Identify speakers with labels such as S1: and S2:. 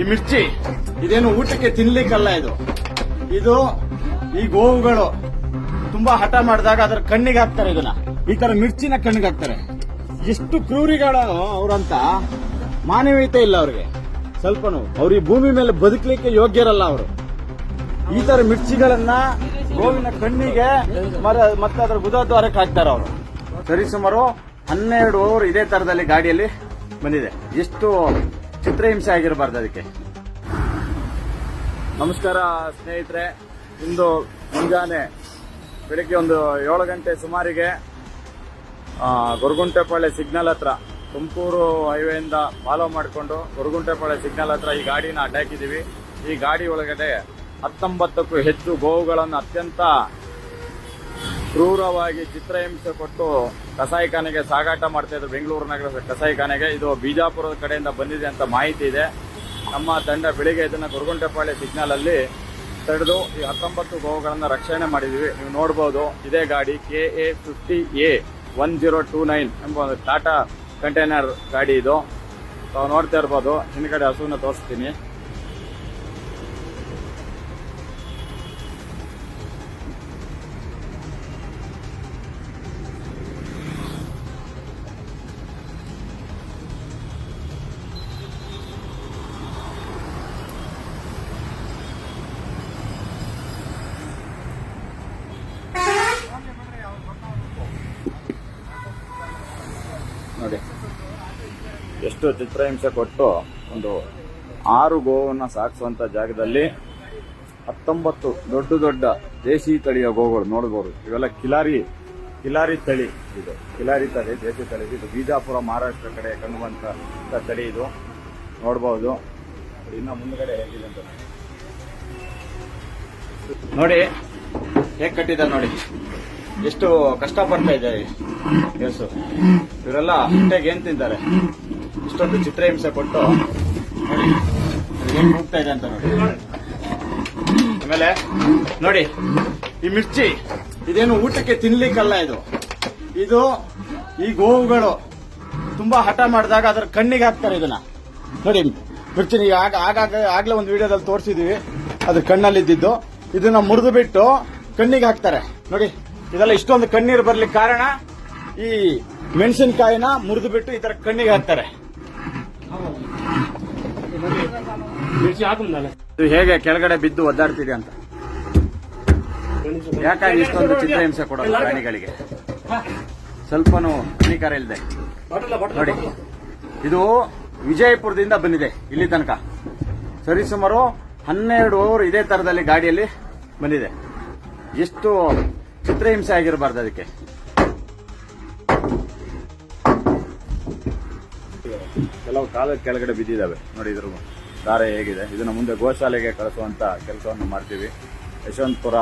S1: ಈ ಮಿರ್ಚಿ, ಇದೇನು ಊಟಕ್ಕೆ ತಿನ್ಲಿಕ್ಕಲ್ಲ ಇದು. ಇದು ಈ ಗೋವುಗಳು ತುಂಬಾ ಹಠ ಮಾಡಿದಾಗ ಅದರ ಕಣ್ಣಿಗೆ ಹಾಕ್ತಾರೆ ಇದನ್ನ. ಈ ತರ ಮಿರ್ಚಿನ ಕಣ್ಣಿಗೆ ಹಾಕ್ತಾರೆ. ಎಷ್ಟು ಕ್ರೂರಿಗಳು ಅವ್ರಂತ. ಮಾನವೀಯತೆ ಇಲ್ಲ ಅವ್ರಿಗೆ. ಸ್ವಲ್ಪನು. ಅವ್ರ ಈ ಭೂಮಿ ಮೇಲೆ ಬದುಕಲಿಕ್ಕೆ ಯೋಗ್ಯರಲ್ಲ ಅವರು. ಈ ತರ ಮಿರ್ಚಿಗಳನ್ನ ಗೋವಿನ ಕಣ್ಣಿಗೆ ಮತ್ತೆ ಅದರ ಬುಧದ್ವಾರಕ್ಕೆ ಹಾಕ್ತಾರೆ ಅವರು. ಸರಿಸುಮಾರು ಹನ್ನೆರಡು ಓವರ್ ಇದೇ ತರದಲ್ಲಿ ಗಾಡಿಯಲ್ಲಿ ಬಂದಿದೆ. ಎಷ್ಟು ಚಿತ್ರಹಿಂಸೆ ಆಗಿರಬಾರ್ದು ಅದಕ್ಕೆ. ನಮಸ್ಕಾರ ಸ್ನೇಹಿತರೆ ಇಂದು ಮುಂಜಾನೆ ಬೆಳಿಗ್ಗೆ ಒಂದು ಏಳು ಗಂಟೆ ಸುಮಾರಿಗೆ ಆ, ಗೊರಗುಂಟೆಪಾಳ್ಯ ಸಿಗ್ನಲ್ ಹತ್ರ ತುಮಕೂರು ಹೈವೇಯಿಂದ ಫಾಲೋ ಮಾಡಿಕೊಂಡು ಗೊರಗುಂಟೆಪಾಳೆ ಸಿಗ್ನಲ್ ಹತ್ರ ಈ ಗಾಡಿನ ಅಡ್ಡಾಕಿದ್ದೀವಿ. ಈ ಗಾಡಿ ಒಳಗಡೆ ಹತ್ತೊಂಬತ್ತಕ್ಕೂ ಹೆಚ್ಚು ಗೋವುಗಳನ್ನು ಅತ್ಯಂತ ಕ್ರೂರವಾಗಿ ಚಿತ್ರಹಿಂಸೆ ಕೊಟ್ಟು ಕಸಾಯಿಖಾನೆಗೆ ಸಾಗಾಟ ಮಾಡ್ತಾ ಇದ್ರು ಬೆಂಗಳೂರು ನಗರದ ಕಸಾಯಿಖಾನೆಗೆ ಇದು ಬಿಜಾಪುರದ ಕಡೆಯಿಂದ ಬಂದಿದೆ ಅಂತ ಮಾಹಿತಿ ಇದೆ. ನಮ್ಮ ತಂಡ ಬೆಳಿಗ್ಗೆ ಇದನ್ನ ಗುರುಗುಂಟೆಪಾಳ್ಯ ಸಿಗ್ನಲ್ ಅಲ್ಲಿ ತಡೆದು ಈ ಹತ್ತೊಂಬತ್ತು ಗೋವುಗಳನ್ನ ರಕ್ಷಣೆ ಮಾಡಿದೀವಿ. ನೀವು ನೋಡಬಹುದು ಇದೇ ಗಾಡಿ K A fifty A one zero two nine ಎಂಬ ಒಂದು ಟಾಟಾ ಕಂಟೈನರ್ ಗಾಡಿ ಇದು. ತಾವು ನೋಡ್ತಾ ಇರ್ಬೋದು, ಹಿಂದ್ಗಡೆ ಹಸುವನ್ನ ತೋರಿಸ್ತೀನಿ. ನೋಡಿ. ಎಷ್ಟು ಚಿತ್ರಹಿಂಸೆ ಕೊಟ್ಟು ಒಂದು ಆರು ಗೋವನ್ನು ಸಾಕಿಸುವಂಥ ಜಾಗದಲ್ಲಿ ಹತ್ತೊಂಬತ್ತು ದೊಡ್ಡ ದೊಡ್ಡ ದೇಸಿ ತಳಿಯ ಗೋಗಳು ನೋಡ್ಬೋದು. ಇವೆಲ್ಲ ಕಿಲಾರಿ ಕಿಲಾರಿ ತಳಿ ಇದು. ಕಿಲಾರಿ ತಳಿ ದೇಸಿ ತಳಿ. ಇದು ಬೀಜಾಪುರ, ಮಹಾರಾಷ್ಟ್ರ ಕಡೆ ಕಂಡುಬಂತ ತಳಿ ಇದು. ನೋಡ್ಬೋದು. ಇನ್ನು ಮುಂದ್ಗಡೆ ಹೇಗಿದೆ ಅಂತ. ನೋಡಿ, ಹೇಗೆ ಕಟ್ಟಿದ್ದಾರೆ ನೋಡಿ. ಎಷ್ಟು ಕಷ್ಟ ಪಡ್ತಾ ಇದ್ದಾರೆ ಎಸ್ ಇವರೆಲ್ಲ ಹೊಟ್ಟೆಗೆ ಏನ್ ತಿಂತಾರೆ ಇಷ್ಟೊಂದು ಚಿತ್ರಹಿಂಸೆ ಕೊಟ್ಟು ನೋಡಿ ಏನ್ ಹೆಂಗ್ ಹೋಗ್ತಾ ಇದೆ ಅಂತ ನೋಡಿ. ಆಮೇಲೆ ನೋಡಿ, ಈ ಮಿರ್ಚಿ, ಇದೇನು ಊಟಕ್ಕೆ ತಿನ್ಲಿಕ್ಕಲ್ಲ ಇದು. ಇದು ಈ ಗೋವುಗಳು ತುಂಬಾ ಹಠ ಮಾಡಿದಾಗ ಅದರ ಕಣ್ಣಿಗೆ ಹಾಕ್ತಾರೆ ಇದನ್ನ. ನೋಡಿ, ಮಿರ್ಚಿ ಈಗ ಆಗ, ಆಗಾಗ, ಆಗ್ಲೇ ಒಂದು ವಿಡಿಯೋದಲ್ಲಿ ತೋರಿಸಿದೀವಿ. ಅದ್ರ ಕಣ್ಣಲ್ಲಿದ್ದಿದ್ದು. ಇದನ್ನ ಮುರಿದು ಬಿಟ್ಟು ಕಣ್ಣಿಗೆ ಹಾಕ್ತಾರೆ. ನೋಡಿ. ಇದೆಲ್ಲ ಇಷ್ಟೊಂದು ಕಣ್ಣೀರು ಬರ್ಲಿಕ್ಕೆ ಕಾರಣ ಈ ಮೆಣಸಿನಕಾಯಿನ ಮುರಿದು ಬಿಟ್ಟು ಈ ತರ ಕಣ್ಣಿಗೆ ಹಾಕ್ತಾರೆ. ಇದು ಹೇಗೆ ಕೆಳಗಡೆ ಬಿದ್ದು ಒದ್ದಾಡ್ತಿದೆ ಅಂತ. ಯಾಕಾಗಿ ಇಷ್ಟೊಂದು ಚಿತ್ರಹಿಂಸೆ ಕೊಡೋದು ಪ್ರಾಣಿಗಳಿಗೆ? ಸ್ವಲ್ಪನೂ ಹಾನಿಕಾರ ಇಲ್ಲದೆ ನೋಡಿ. ಇದು ವಿಜಯಪುರದಿಂದ ಬಂದಿದೆ ಇಲ್ಲಿ ತನಕ. ಸರಿಸುಮಾರು ಹನ್ನೆರಡು ಓವರ್ ಇದೇ ತರದಲ್ಲಿ ಗಾಡಿಯಲ್ಲಿ ಬಂದಿದೆ. ಎಷ್ಟು ಚಿತ್ರಹಿಂಸೆ ಆಗಿರಬಾರ್ದು ಅದಕ್ಕೆ. ಕೆಲವು ಕಾಲ ಕೆಳಗಡೆ ಬಿದ್ದಿದ್ದಾವೆ. ನೋಡಿ ಇದ್ರ ದಾರ ಹೇಗಿದೆ. ಇದನ್ನ ಮುಂದೆ ಗೋಶಾಲೆಗೆ ಕಳಿಸುವಂತ ಕೆಲಸವನ್ನು ಮಾಡ್ತೀವಿ. ಯಶವಂತಪುರ